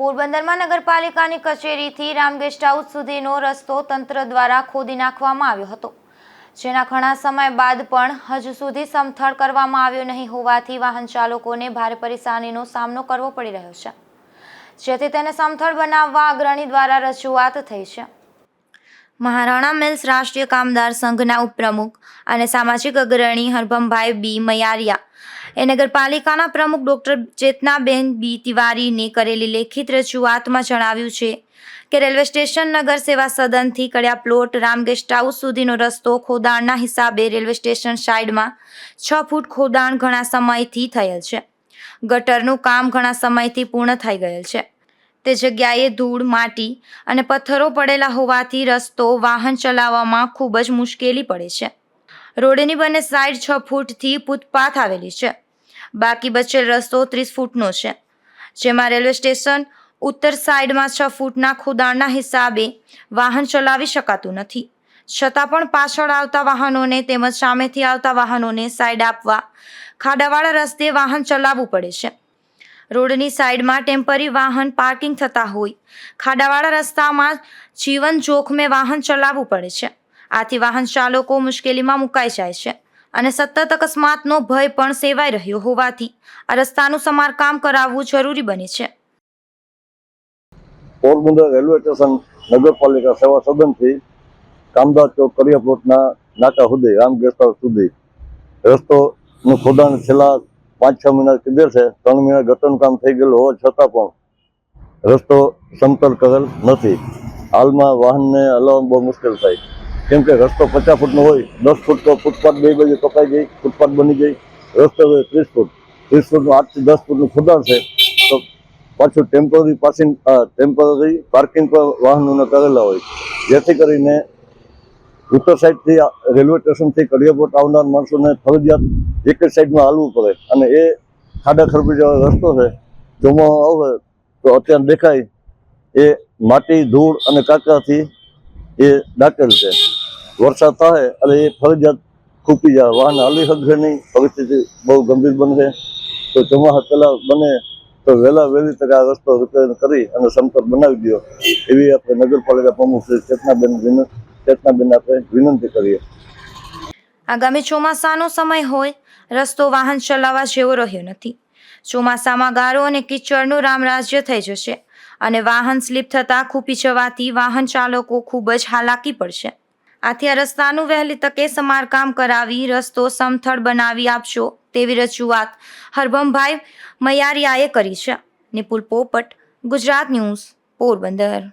પોરબંદરમાં નગરપાલિકાની કચેરીથી Ram guest house સુધીનો રસ્તો તંત્ર દ્વારા ખોદી નાખવામાં આવ્યો હતો. જેના ઘણા સમય બાદ પણ હજુ સુધી સમથળ કરવામાં આવ્યો નહીં હોવાથી વાહન ચાલકોને ભારે પરેશાનીનો સામનો કરવો પડી રહ્યો છે. જેથી તેને સમથળ બનાવવા અગ્રણી દ્વારા રજૂઆત થઈ છે. મહારાણા મિલ્સ રાષ્ટ્રીય કામદાર સંઘના ઉપપ્રમુખ અને સામાજિક અગ્રણી હરભમભાઈ બી મયારિયા. એ નગરપાલિકાના પ્રમુખ ડૉક્ટર ચેતનાબેન બી તિવારીને કરેલી લેખિત રજૂઆતમાં જણાવ્યું છે કે રેલવે સ્ટેશન નગર સેવા સદનથી કડ્યા પ્લોટ રામ ગેસ્ટ હાઉસ સુધીનો રસ્તો ખોદાણના હિસાબે રેલવે સ્ટેશન સાઇડમાં છ ફૂટ ખોદાણ ઘણા સમયથી થયેલ છે. ગટરનું કામ ઘણા સમયથી પૂર્ણ થઈ ગયેલ છે. તે જગ્યાએ ધૂળ, માટી અને પથ્થરો પડેલા હોવાથી રસ્તો, વાહન ચલાવવામાં ખૂબ જ મુશ્કેલી પડે છે. રોડની બંને સાઈડ છ ફૂટથી ફૂટપાથ આવેલી છે. બાકી બચેલ રસ્તો ત્રીસ ફૂટનો છે. જેમાં રેલવે સ્ટેશન ઉત્તર સાઈડમાં છ ફૂટના ખોદાણના હિસાબે વાહન ચલાવી શકાતું નથી. છતાં પણ પાછળ આવતા વાહનોને તેમજ સામેથી આવતા વાહનોને સાઈડ આપવા ખાડાવાળા રસ્તે વાહન ચલાવવું પડે છે. રોડની સાઈડમાં ટેમ્પરી વાહન પાર્કિંગ થતા હોય. ખાડાવાળા રસ્તામાં જીવન જોખમે વાહન ચલાવવું પડે છે. આથી વાહન ચાલકો મુશ્કેલીમાં મુકાઈ જાય છે અને સતત અકસ્માતનો ભય પણ સેવાઈ રહ્યો હોવાથી આ રસ્તાનું સમારકામ કરાવવું જરૂરી બને છે. પોરબંદર રેલવે સ્ટેશન નગરપાલિકા સેવા સદનથી કામદાર ચોક કરિયા પ્લોટના નાકા સુધી, રામ ગેસ્ટ હાઉસ સુધી રસ્તોનું ખોદાણ છેલ્લા પાંચ છ મહિના કીધેલ છે ત્રણ મહિના ગટરનું કામ થઈ ગયેલું હોવા છતાં પણ રસ્તો સમતલ કરેલ નથી. હાલમાં વાહનને હલાવવાનું બહુ મુશ્કેલ થાય કેમ કે રસ્તો પચાસ ફૂટનો હોય, દસ ફૂટ તો ફૂટપાથ બે બાજુ કપાઈ ગઈ, ફૂટપાથ બની ગઈ, રસ્તો હોય ત્રીસ ફૂટ. ત્રીસ ફૂટનું આઠથી દસ ફૂટનું ખોદાણ છે. તો પાછું ટેમ્પરરી પાસિંગ ટેમ્પરરી પાર્કિંગ પર વાહનોને કરેલા હોય. જેથી કરીને ઉત્તર સાઈડથી રેલવે સ્ટેશનથી કડિયાપોટ આવનાર માણસોને ફરજિયાત એક જ સાઈડમાં હાલવું પડે. અને એ ખાડા ખરબી જેવો રસ્તો છે ચોમાસું આવે તો અત્યારે દેખાય એ માટી, ધૂળ અને કાંકરાથી એ ડાકેલ છે. વરસાદ થાય એટલે એ ફરજિયાત ખૂપી જાય. વાહન હાલી શકશે નહીં. પરિસ્થિતિ બહુ ગંભીર બનશે. તો ચોમાસા પહેલાં બને તો વહેલા વહેલી તકે આ રસ્તો રિપેર કરી અને સમતલ બનાવી દો એવી આપણે નગરપાલિકા પ્રમુખ શ્રી ચેતનાબેન વિન વિનંતી કરીએ. આગામી ચોમાસાનો સમય હોય, રસ્તો વાહન ચલાવવા જેવો રહ્યો નથી. ચોમાસામાં ગારો અને કિચડનું રામરાજ્ય થઈ જશે અને વાહન સ્લીપ થતાં ખૂપી જવાથી વાહન ચાલકો ખૂબ જ હાલાકી પડશે. આથી આ રસ્તાનું વહેલી તકે સમારકામ કરાવી, રસ્તો સમથળ બનાવી આપશો તેવી રજૂઆત હરભમભાઈ મયારિયાએ કરી છે. નિપુલ પોપટ, ગુજરાત ન્યૂઝ, પોરબંદર.